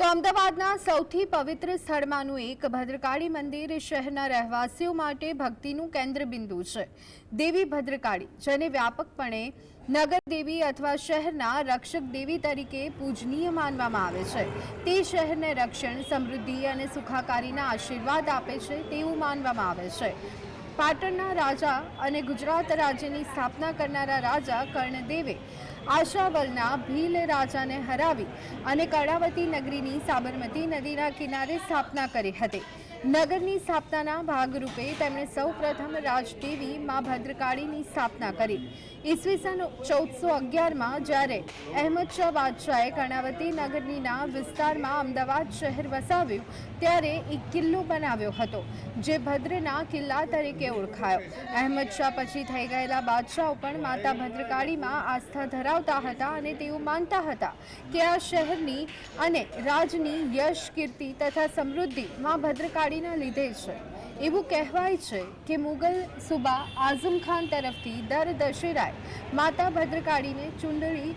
તો અમદાવાદના સૌથી પવિત્ર સ્થળમાંનું એક ભદ્રકાળી મંદિર શહેરના રહેવાસીઓ માટે ભક્તિનું કેન્દ્રબિંદુ છે. દેવી ભદ્રકાળી, જેને વ્યાપકપણે નગર દેવી અથવા શહેરના રક્ષક દેવી તરીકે પૂજનીય માનવામાં આવે છે. તે શહેરને રક્ષણ, સમૃદ્ધિ અને સુખાકારીના આશીર્વાદ આપે છે તેવું માનવામાં આવે છે. પાટણના રાજા અને ગુજરાત રાજ્યની સ્થાપના કરનારા રાજા કર્ણદેવે આશાવલના ભીલ રાજાને હરાવી અને કર્ણાવતી નગરીની સાબરમતી નદીના કિનારે સ્થાપના કરી હતી. નગરની સ્થાપનાના ભાગરૂપે તેમણે સૌપ્રથમ રાજદેવી મા ભદ્રકાળીની સ્થાપના કરી. ઈસવીસન ચૌદસો અગિયારમાં જ્યારે અહેમદ શાહ બાદશાહે કર્ણાવતી નગરનીના વિસ્તારમાં અમદાવાદ શહેર વસાવ્યું, ત્યારે એક કિલ્લો બનાવ્યો હતો, જે ભદ્રના કિલ્લા તરીકે ઓળખાયો. અહેમદ શાહ પછી થઈ ગયેલા બાદશાહો પણ માતા ભદ્રકાળીમાં આસ્થા ધરાવતા હતા અને તેઓ માનતા હતા કે આ શહેરની અને રાજની યશ, કીર્તિ તથા સમૃદ્ધિ માં ભદ્રકાળીના લીધે છે. એવું કહેવાય છે કે મુગલ સુબા આઝમ ખાન તરફથી દર દશેરાએ માતા ભદ્રકાળીને ચુંદડી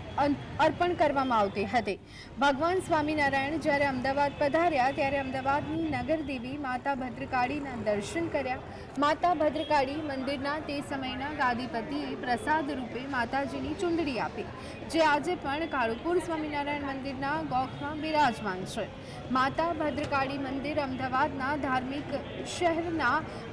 અર્પણ કરવામાં આવતી હતી. ભગવાન સ્વામિનારાયણ જ્યારે અમદાવાદ પધાર્યા, ત્યારે અમદાવાદની નગરદેવી માતા ભદ્રકાળીના દર્શન કર્યા. માતા ભદ્રકાળી મંદિરના તે સમયના ગાદીપતિએ પ્રસાદ રૂપે માતાજીની ચુંદડી આપી, જે આજે પણ કાળુપુર સ્વામિનારાયણ મંદિરના ગોખમાં બિરાજમાન છે. માતા ભદ્રકાળી મંદિર અમદાવાદના ધાર્મિક શહેરના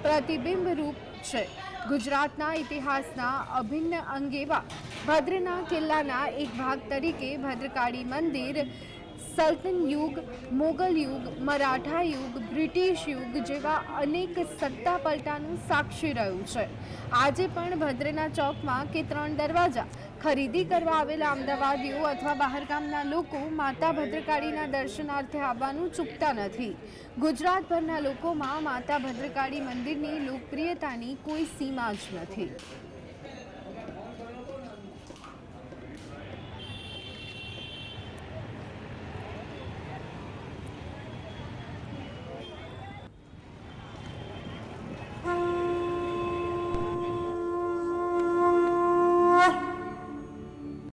પ્રતિબિંબ રૂપ છે. ગુજરાતના ઇતિહાસના અભિન્ન અંગેવા ભદ્રના કિલ્લાના એક ભાગ તરીકે ભદ્રકાળી મંદિર, સલ્તન યુગ, મોગલ યુગ, મરાઠા યુગ, બ્રિટિશ યુગ જેવા અનેક સત્તા પલટાનું સાક્ષી રહ્યું છે. આજે પણ ભદ્રના ચોકમાં કે ત્રણ દરવાજા ખરીદી કરવા આવેલા અમદાવાદીઓ અથવા બહારગામના લોકો માતા ભદ્રકાળીના દર્શનાર્થે આવવાનું ચૂકતા નથી. ગુજરાતભરના લોકોમાં માતા ભદ્રકાળી મંદિરની લોકપ્રિયતાની કોઈ સીમા જ નથી.